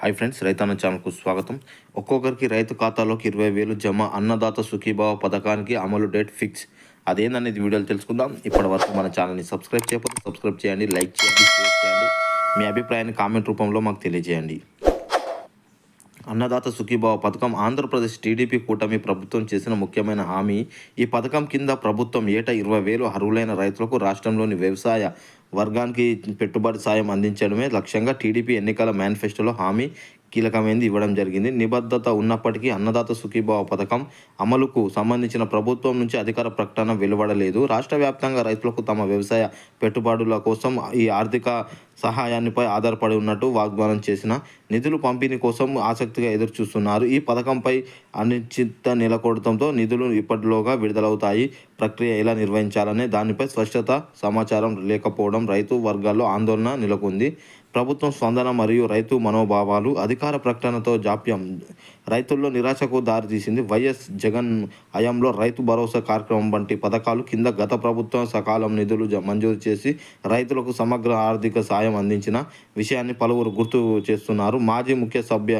Hi friends రైతన్న ఛానల్కు స్వాగతం. ఒక్కొక్కరికి రైతు ఖాతాలోకి ఇరవై వేలు జమ అన్నదాత సుఖీభావ పథకానికి అమలు డేట్ ఫిక్స్. అదేందనేది వీడియోలు తెలుసుకుందాం. ఇప్పటి వరకు మన ఛానల్ని సబ్స్క్రైబ్ చేయకపోతే సబ్స్క్రైబ్ చేయండి లైక్ చేయండి షేర్ చేయండి. మీ అభిప్రాయాన్ని కామెంట్ రూపంలో మాకు తెలియజేయండి. అన్నదాత సుఖీభావ పథకం ఆంధ్రప్రదేశ్ టీడీపీ కూటమి ప్రభుత్వం చేసిన ముఖ్యమైన హామీ. ఈ పథకం కింద ప్రభుత్వం ఏటా ఇరవై వేలు అర్హులైన రైతులకు రాష్ట్రంలోని వ్యవసాయ వర్గానికి పెట్టుబడి సాయం అందించడమే లక్ష్యంగా టీడీపీ ఎన్నికల మేనిఫెస్టోలో హామీ కీలకమైనది ఇవ్వడం జరిగింది. నిబద్ధత ఉన్నప్పటికీ అన్నదాత సుఖీభావ పథకం అమలుకు సంబంధించిన ప్రభుత్వం నుంచి అధికార ప్రకటన వెలువడలేదు. రాష్ట్ర వ్యాప్తంగా రైతులకు తమ వ్యవసాయ పెట్టుబడుల కోసం ఈ ఆర్థిక సహాయాన్నిపై ఆధారపడి ఉన్నట్టు వాగ్దానం చేసిన నిధులు పంపిణీ కోసం ఆసక్తిగా ఎదురు చూస్తున్నారు ఈ పథకంపై అనిశ్చిత నెలకొడటంతో నిధులు ఇప్పటిలోగా విడుదలవుతాయి. ప్రక్రియ ఎలా నిర్వహించాలనే దానిపై స్పష్టత సమాచారం లేకపోవడం రైతు వర్గాల్లో ఆందోళన నెలకొంది. ప్రభుత్వం స్పందన మరియు రైతు మనోభావాలు అధికార ప్రకటనతో జాప్యం. రైతుల్లో నిరాశకు దారితీసింది వైఎస్ జగన్ హయాంలో రైతు భరోసా కార్యక్రమం వంటి పథకాలు కింద గత ప్రభుత్వం సకాలం నిధులు జ- మంజూరు చేసి రైతులకు సమగ్ర ఆర్థిక సాయం అందించిన విషయాన్ని పలువురు గుర్తు చేస్తున్నారు. మాజీ ముఖ్య సభ్య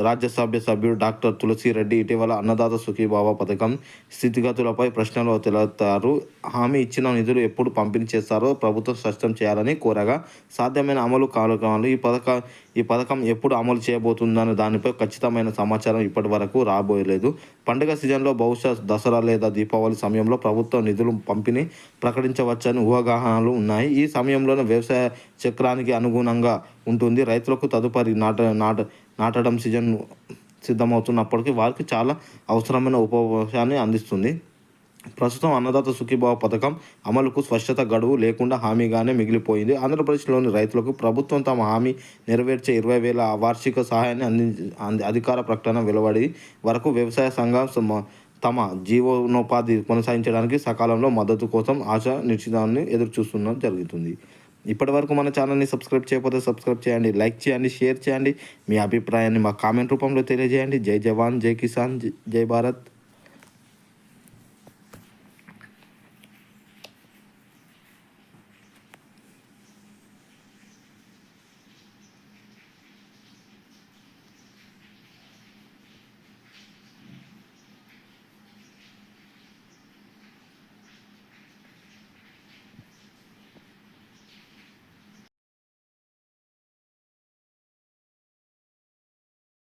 రాజ్యసభ సభ్యుడు డాక్టర్ తులసిరెడ్డి ఇటీవల అన్నదాత సుఖీభావ పథకం స్థితిగతులపై ప్రశ్నలు తెలుస్తారు హామీ ఇచ్చిన నిధులు ఎప్పుడు పంపిణీ చేస్తారో ప్రభుత్వం స్పష్టం చేయాలని కోరగా సాధ్యమైన అమలు కార్యక్రమాలు ఈ పథక ఈ పథకం ఎప్పుడు అమలు చేయబోతుందనే దానిపై ఖచ్చితమైన సమాచారం ఇప్పటి వరకు రాబోయలేదు పండుగ సీజన్లో బహుశా దసరా లేదా దీపావళి సమయంలో ప్రభుత్వం నిధులు పంపిణీ ప్రకటించవచ్చని ఊహాగానాలు ఉన్నాయి ఈ సమయంలోనే వ్యవసాయ చక్రానికి అనుగుణంగా ఉంటుంది రైతులకు తదుపరి నాట నాట నాటడం సీజన్ సిద్ధమవుతున్నప్పటికీ వారికి చాలా అవసరమైన ఉపవాసాన్ని అందిస్తుంది ప్రస్తుతం అన్నదాత సుఖీభావ పథకం అమలుకు స్పష్టత గడువు లేకుండా హామీగానే మిగిలిపోయింది. ఆంధ్రప్రదేశ్లోని రైతులకు ప్రభుత్వం తమ హామీ నెరవేర్చే ఇరవై వేల వార్షిక సహాయాన్ని అంది అంది- అధికార ప్రకటన వెలువడి వరకు వ్యవసాయ సంఘం తమ జీవనోపాధి కొనసాగించడానికి సకాలంలో మద్దతు కోసం ఆశ నిశ్చితాన్ని ఎదురుచూస్తున్న జరుగుతుంది. ఇప్పటి వరకు మన ఛానల్ని సబ్స్క్రైబ్ చేయకపోతే సబ్స్క్రైబ్ చేయండి లైక్ చేయండి షేర్ చేయండి. మీ అభిప్రాయాన్ని మా కామెంట్ రూపంలో తెలియజేయండి. జై జవాన్ జై కిసాన్ జై భారత్.